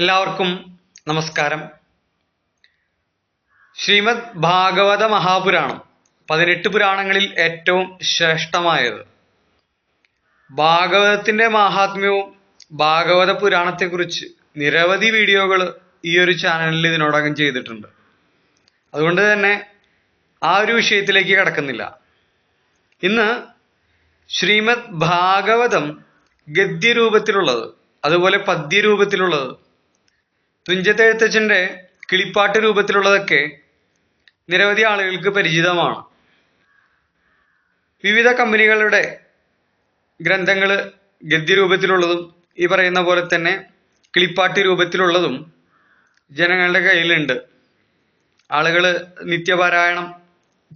എല്ലാവർക്കും നമസ്കാരം. ശ്രീമദ് ഭാഗവത മഹാപുരാണം പതിനെട്ട് പുരാണങ്ങളിൽ ഏറ്റവും ശ്രേഷ്ഠമായത്. ഭാഗവതത്തിന്റെ മഹാത്മ്യവും ഭാഗവത പുരാണത്തെക്കുറിച്ച് നിരവധി വീഡിയോകൾ ഈ ഒരു ചാനലിൽ ഇതിനോടകം ചെയ്തിട്ടുണ്ട്. അതുകൊണ്ട് തന്നെ ആ ഒരു വിഷയത്തിലേക്ക് കടക്കുന്നില്ല. ഇന്ന് ശ്രീമദ് ഭാഗവതം ഗദ്യരൂപത്തിലുള്ളത് അതുപോലെ പദ്യരൂപത്തിലുള്ളത് തുഞ്ചത്തെഴുത്തച്ഛന്റെ കിളിപ്പാട്ട് രൂപത്തിലുള്ളതൊക്കെ നിരവധി ആളുകൾക്ക് പരിചിതമാണ്. വിവിധ കമ്പനികളുടെ ഗ്രന്ഥങ്ങൾ ഗദ്യരൂപത്തിലുള്ളതും ഈ പറയുന്ന പോലെ തന്നെ കിളിപ്പാട്ട് രൂപത്തിലുള്ളതും ജനങ്ങളുടെ കയ്യിലുണ്ട്. ആളുകൾ നിത്യപാരായണം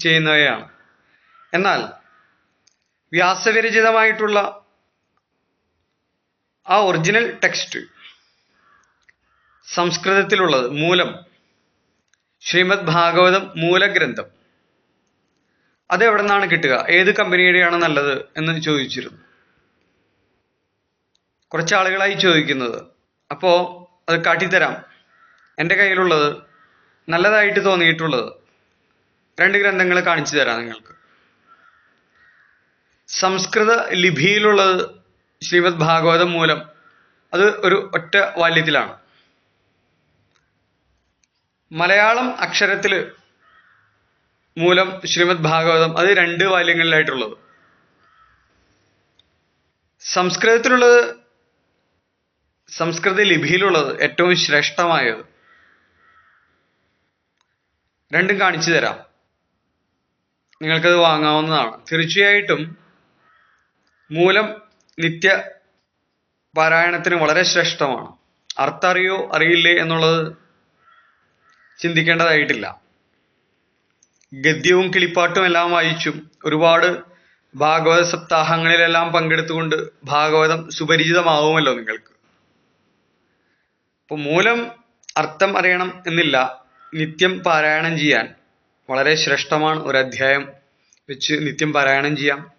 ചെയ്യുന്നവയാണ്. എന്നാൽ വ്യാസവിരചിതമായിട്ടുള്ള ആ ഒറിജിനൽ ടെക്സ്റ്റ് സംസ്കൃതത്തിലുള്ളത് മൂലം. ശ്രീമദ് ഭാഗവതം മൂലഗ്രന്ഥം. അത് എവിടെ നിന്നാണ് കിട്ടുക? ഏത് കമ്പനിയുടെയാണ് നല്ലത് എന്ന് ചോദിച്ചിരുന്നു. കുറച്ച് ആളുകളായി ചോദിക്കുന്നത്. അപ്പോൾ അത് കാട്ടിത്തരാം. എന്റെ കയ്യിലുള്ളത് നല്ലതായിട്ട് തോന്നിയിട്ടുള്ളത് രണ്ട് ഗ്രന്ഥങ്ങൾ കാണിച്ചു തരാം നിങ്ങൾക്ക്. സംസ്കൃത ലിപിയിലുള്ളത് ശ്രീമദ് ഭാഗവതം മൂലം. അത് ഒരു ഒറ്റ വാല്യത്തിലാണ്. മലയാളം അക്ഷരത്തിൽ മൂലം ശ്രീമദ് ഭാഗവതം അത് രണ്ട് വാല്യങ്ങളിലായിട്ടുള്ളത്. സംസ്കൃതത്തിലുള്ളത് സംസ്കൃത ലിപിയിലുള്ളത് ഏറ്റവും ശ്രേഷ്ഠമായത്. രണ്ടും കാണിച്ചു തരാം. നിങ്ങൾക്കത് വാങ്ങാവുന്നതാണ്. തീർച്ചയായിട്ടും മൂലം നിത്യ പാരായണത്തിന് വളരെ ശ്രേഷ്ഠമാണ്. അർത്ഥറിയോ അറിയില്ലേ എന്നുള്ളത് ചിന്തിക്കേണ്ടതായിട്ടില്ല. ഗദ്യവും കിളിപ്പാട്ടും എല്ലാം വായിച്ചും ഒരുപാട് ഭാഗവത സപ്താഹങ്ങളിലെല്ലാം പങ്കെടുത്തുകൊണ്ട് ഭാഗവതം സുപരിചിതമാവുമല്ലോ നിങ്ങൾക്ക്. അപ്പോൾ മൂലം അർത്ഥം അറിയണം എന്നില്ല നിത്യം പാരായണം ചെയ്യാൻ വളരെ ശ്രേഷ്ഠമാണ് ഒരു അധ്യായം വെച്ച് നിത്യം പാരായണം ചെയ്യാം.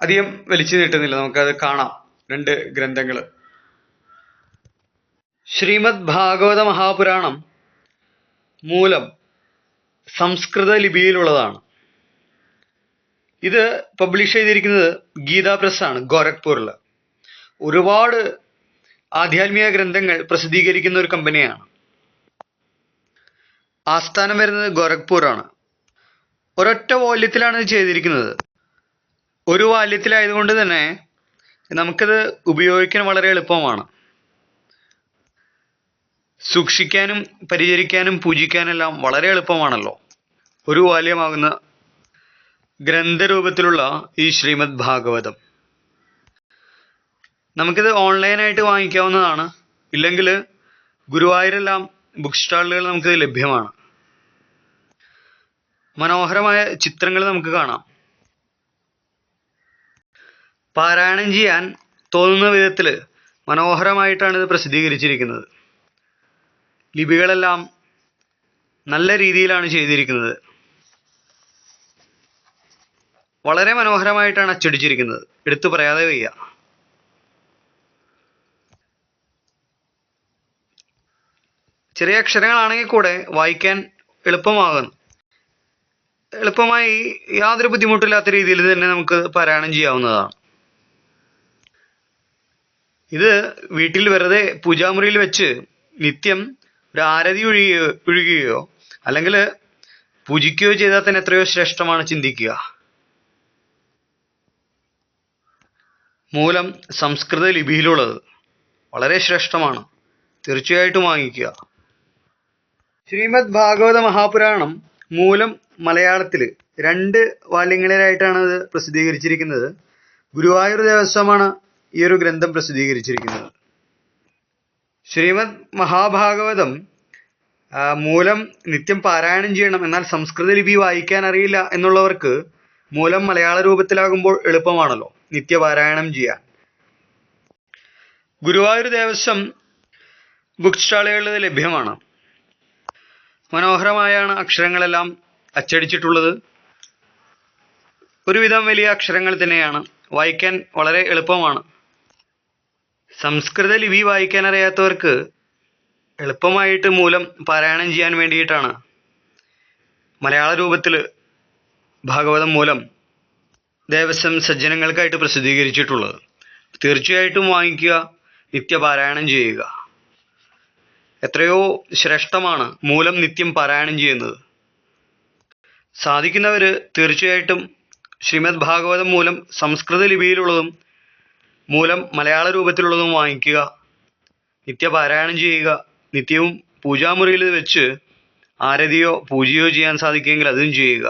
അധികം വലിച്ചു നീട്ടുന്നില്ല നമുക്കത് കാണാം. രണ്ട് ഗ്രന്ഥങ്ങൾ ശ്രീമദ് ഭാഗവത മഹാപുരാണം മൂലം സംസ്കൃത ലിപിയിലുള്ളതാണ് ഇത് പബ്ലിഷ് ചെയ്തിരിക്കുന്നത് ഗീതാ പ്രസ് ആണ് ഗോരഖ്പൂരിൽ. ഒരുപാട് ആധ്യാത്മിക ഗ്രന്ഥങ്ങൾ പ്രസിദ്ധീകരിക്കുന്ന ഒരു കമ്പനിയാണ്. ആസ്ഥാനം വരുന്നത് ഗോരഖ്പൂർ ആണ് ഒരൊറ്റ വാല്യത്തിലാണ് ഇത് ചെയ്തിരിക്കുന്നത്. ഒരു വാല്യത്തിലായതുകൊണ്ട് തന്നെ നമുക്കത് ഉപയോഗിക്കാൻ വളരെ എളുപ്പമാണ്. സൂക്ഷിക്കാനും പരിചരിക്കാനും പൂജിക്കാനെല്ലാം വളരെ എളുപ്പമാണല്ലോ. ഒരു വാല്യമാകുന്ന ഗ്രന്ഥരൂപത്തിലുള്ള ഈ ശ്രീമദ് ഭാഗവതം. നമുക്കിത് ഓൺലൈനായിട്ട് വാങ്ങിക്കാവുന്നതാണ്. ഇല്ലെങ്കിൽ ഗുരുവായൂരെല്ലാം ബുക്ക് സ്റ്റാളുകൾ നമുക്ക് ലഭ്യമാണ്. മനോഹരമായ ചിത്രങ്ങൾ നമുക്ക് കാണാം. പാരായണം ചെയ്യാൻ തോന്നുന്ന വിധത്തിൽ മനോഹരമായിട്ടാണ് ഇത് പ്രസിദ്ധീകരിച്ചിരിക്കുന്നത്. ലിപികളെല്ലാം നല്ല രീതിയിലാണ് ചെയ്തിരിക്കുന്നത്. വളരെ മനോഹരമായിട്ടാണ് അച്ചടിച്ചിരിക്കുന്നത്. എടുത്തു പറയാതെ വയ്യ. ചെറിയ അക്ഷരങ്ങളാണെങ്കിൽ കൂടെ വായിക്കാൻ എളുപ്പമാകുന്നു. എളുപ്പമായി യാതൊരു ബുദ്ധിമുട്ടില്ലാത്ത രീതിയിൽ തന്നെ നമുക്ക് പാരായണം ചെയ്യാവുന്നതാണ്. ഇത് വീട്ടിൽ വെറുതെ പൂജാമുറിയിൽ വെച്ച് നിത്യം ഒരു ആരതി ഒഴുകുകയോ ഒഴുകുകയോ അല്ലെങ്കിൽ പൂജിക്കുകയോ ചെയ്താൽ തന്നെ എത്രയോ ശ്രേഷ്ഠമാണ് ചിന്തിക്കുക. മൂലം സംസ്കൃത ലിപിയിലുള്ളത് വളരെ ശ്രേഷ്ഠമാണ്. തീർച്ചയായിട്ടും വാങ്ങിക്കുക. ശ്രീമദ് ഭാഗവത മഹാപുരാണം മൂലം മലയാളത്തിൽ രണ്ട് വാല്യങ്ങളിലായിട്ടാണ് ഇത് പ്രസിദ്ധീകരിച്ചിരിക്കുന്നത്. ഗുരുവായൂർ ദേവസ്വമാണ് ഈ ഒരു ഗ്രന്ഥം പ്രസിദ്ധീകരിച്ചിരിക്കുന്നത്. ശ്രീമദ് മഹാഭാഗവതം മൂലം നിത്യം പാരായണം ചെയ്യണം എന്നാൽ സംസ്കൃത ലിപി വായിക്കാൻ അറിയില്ല എന്നുള്ളവർക്ക് മൂലം മലയാള രൂപത്തിലാകുമ്പോൾ എളുപ്പമാണല്ലോ നിത്യപാരായണം ചെയ്യാൻ. ഗുരുവായൂർ ദേവസ്വം ബുക്ക് സ്റ്റാളുകളിൽ ലഭ്യമാണ്. മനോഹരമായാണ് അക്ഷരങ്ങളെല്ലാം അച്ചടിച്ചിട്ടുള്ളത്. ഒരുവിധം വലിയ അക്ഷരങ്ങൾ തന്നെയാണ്. വായിക്കാൻ വളരെ എളുപ്പമാണ്. സംസ്കൃത ലിപി വായിക്കാൻ അറിയാത്തവർക്ക് എളുപ്പമായിട്ട് മൂലം പാരായണം ചെയ്യാൻ വേണ്ടിയിട്ടാണ്. മലയാള രൂപത്തിൽ ഭാഗവതം മൂലം ദേവസ്വം സജ്ജനങ്ങൾക്കായിട്ട് പ്രസിദ്ധീകരിച്ചിട്ടുള്ളത്. തീർച്ചയായിട്ടും വാങ്ങിക്കുക നിത്യപാരായണം ചെയ്യുക. എത്രയോ ശ്രേഷ്ഠമാണ് മൂലം നിത്യം പാരായണം ചെയ്യുന്നത്. സാധിക്കുന്നവർ തീർച്ചയായിട്ടും ശ്രീമദ് ഭാഗവതം മൂലം സംസ്കൃത ലിപിയിലുള്ളതും മൂലം മലയാള രൂപത്തിലുള്ളതും വാങ്ങിക്കുക നിത്യപാരായണം ചെയ്യുക നിത്യവും പൂജാമുറിയിൽ വെച്ച് ആരതിയോ പൂജയോ ചെയ്യാൻ സാധിക്കുമെങ്കിൽ അതും ചെയ്യുക.